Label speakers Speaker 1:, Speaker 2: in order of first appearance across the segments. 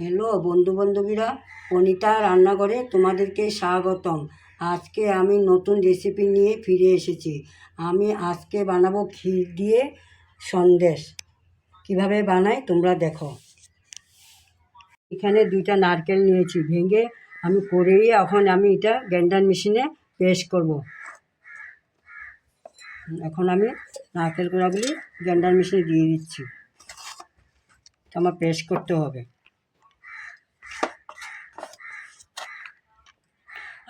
Speaker 1: Hello বন্ধু বান্ধবীরা অনিতা রান্নাঘরে তোমাদেরকে স্বাগতম। আজকে আমি নতুন রেসিপি নিয়ে ফিরে এসেছি। আমি আজকে বানাবো ক্ষীর দিয়ে সন্দেশ। কীভাবে বানাই তোমরা দেখো। এখানে দুইটা নারকেল নিয়েছি ভেঙে আমি করেই এখন আমি এটা গ্যান্ডার মেশিনে পেস্ট করব। এখন আমি নারকেল কোড়াগুলি গ্যান্ডার মেশিনে দিয়ে দিচ্ছি। আমার পেস্ট করতে হবে।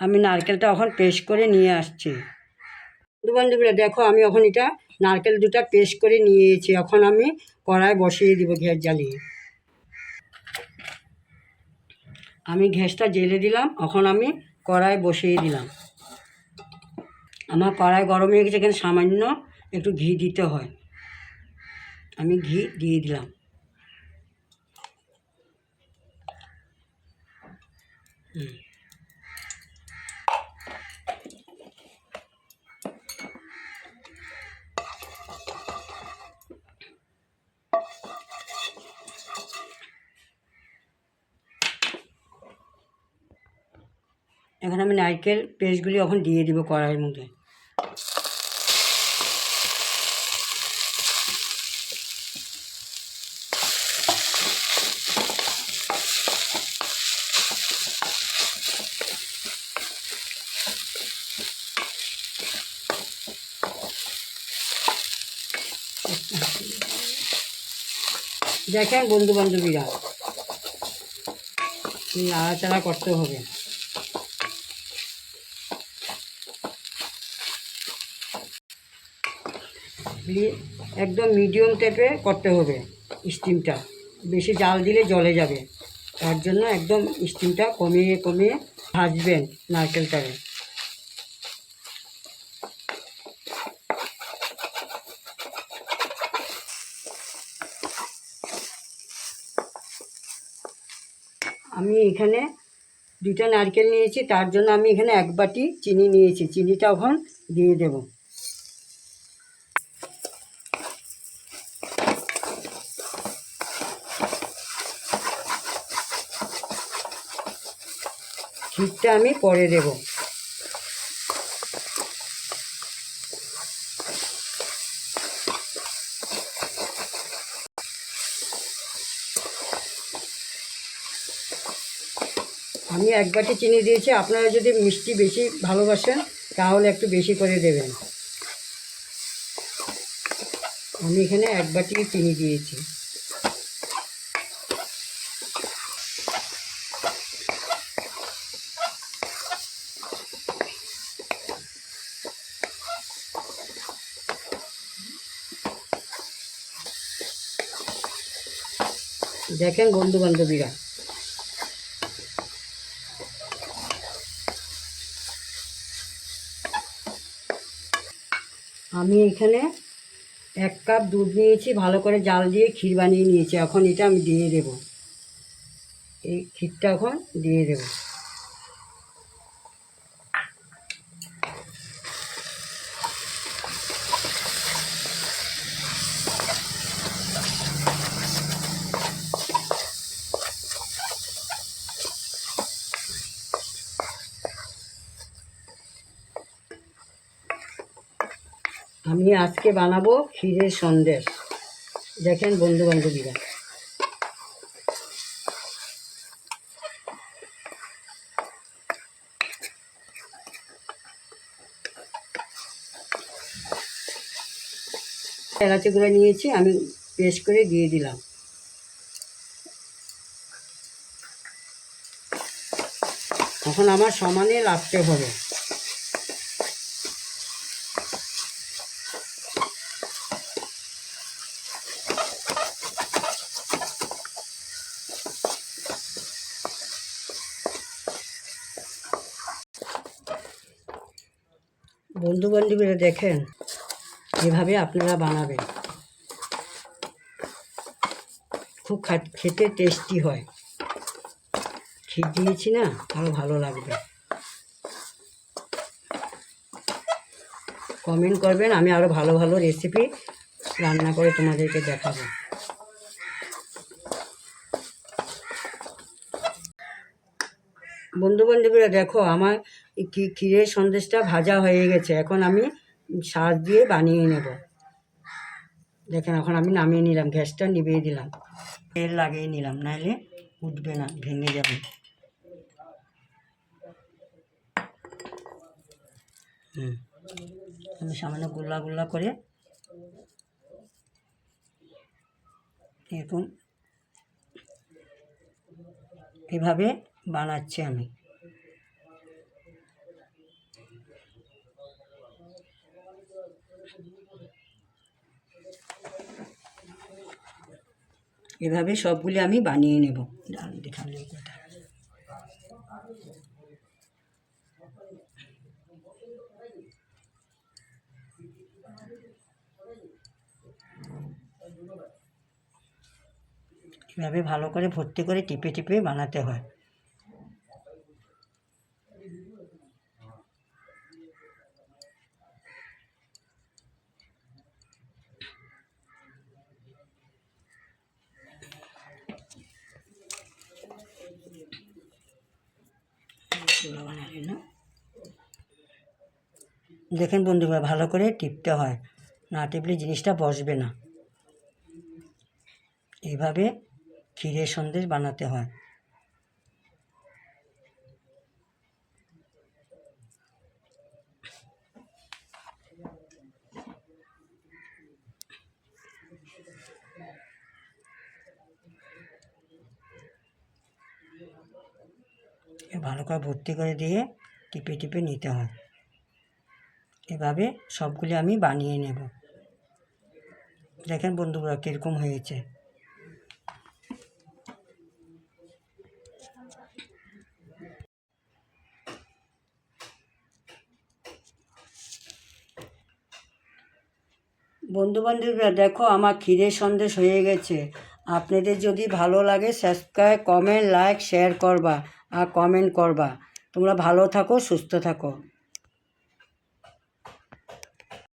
Speaker 1: আমি নারকেলটা এখন পেস্ট করে নিয়ে আসছি। বন্ধু বান্ধবীরা, দেখো আমি এখন এটা নারকেল দুটা পেস্ট করে নিয়েছি। এখন আমি কড়ায় বসিয়ে দিব গ্যাস জ্বালিয়ে। আমি ঘ্যাসটা জেলে দিলাম, এখন আমি কড়াই বসিয়ে দিলাম। আমার কড়াই গরম হয়ে গেছে, এখানে সামান্য একটু ঘি দিতে হয়। আমি ঘি দিয়ে দিলাম। হুম। এখন আমি নারকেল পেস্টগুলি এখন দিয়ে দিব কড়াইয়ের মধ্যে। দেখেন বন্ধু বান্ধবীরা নাড়াচাড়া করতে হবে। একদম মিডিয়াম টেপে করতে হবে স্টিমটা বেশি জাল দিলে জলে যাবে। তার জন্য একদম স্টিমটা কমিয়ে কমিয়ে ভাজবেন নারকেলটাকে। আমি এখানে দুটা নারকেল নিয়েছি। তার জন্য আমি এখানে এক বাটি চিনি নিয়েছি। চিনিটা এখন দিয়ে দেবো। ক্ষীরটা আমি পরে দেব। আমি এক বাটি চিনি দিয়েছি, আপনারা যদি মিষ্টি বেশি ভালোবাসেন, তাহলে একটু বেশি করে দেবেন। আমি এখানে এক বাটি চিনি দিয়েছি। দেখেন বন্ধু বান্ধবীরা আমি এখানে এক কাপ দুধ নিয়েছি, ভালো করে জাল দিয়ে ক্ষীর বানিয়ে নিয়েছি। এখন এটা আমি দিয়ে দেব। এই ক্ষীরটা এখন দিয়ে দেব। আমি আজকে বানাবো ক্ষীরের সন্দেশ। দেখেন বন্ধু বান্ধবীরা এলাচি গুঁড়ো নিয়েছি, আমি পেস্ট করে দিয়ে দিলাম। এখন আমার সমানে লাগতে হবে। বন্ধু বান্ধবীরা দেখেন এভাবে আপনারা বানাবেন। খুব খেতে টেস্টি হয়। ক্ষীর দিয়েছি না আরও ভালো লাগবে। কমেন্ট করবেন, আমি আরও ভালো ভালো রেসিপি রান্না করে তোমাদেরকে দেখাবো। বন্ধু বান্ধবীরা দেখো, আমার ক্ষীরের সন্দেশটা ভাজা হয়ে গেছে। এখন আমি সার দিয়ে বানিয়ে নেব। দেখেন, এখন আমি নামিয়ে নিলাম, গ্যাসটা নিভিয়ে দিলাম। তেল লাগিয়ে নিলাম নাহলে উঠবে না, ভেঙে যাবে। হুম। আমি সামান্য গোল্লা গোল্লা করে এরকম এভাবে বানাচ্ছি আমি। এভাবে সবগুলি আমি বানিয়ে নেব। ডাল কথা এভাবে ভালো করে ভর্তি করে টিপে টিপে বানাতে হয়। দেখেন বন্ধুরা ভালো করে টিপতে হয়। না টিপলে জিনিসটা বসবে না। এইভাবে ক্ষীরের সন্দেশ বানাতে হয়। ভালো করে ভর্তি করে দিয়ে টিপে টিপে নিতে হয়। এভাবে সবগুলি আমি বানিয়ে নেব। দেখেন বন্ধুরা কীরকম হয়েছে। বন্ধুবান্ধবরা দেখো আমার ক্ষীরের সন্দেশ হয়ে গেছে। আপনাদের যদি ভালো লাগে সাবস্ক্রাইব কমেন্ট লাইক শেয়ার করবা। আর কমেন্ট করবা। তোমরা ভালো থাকো সুস্থ থাকো।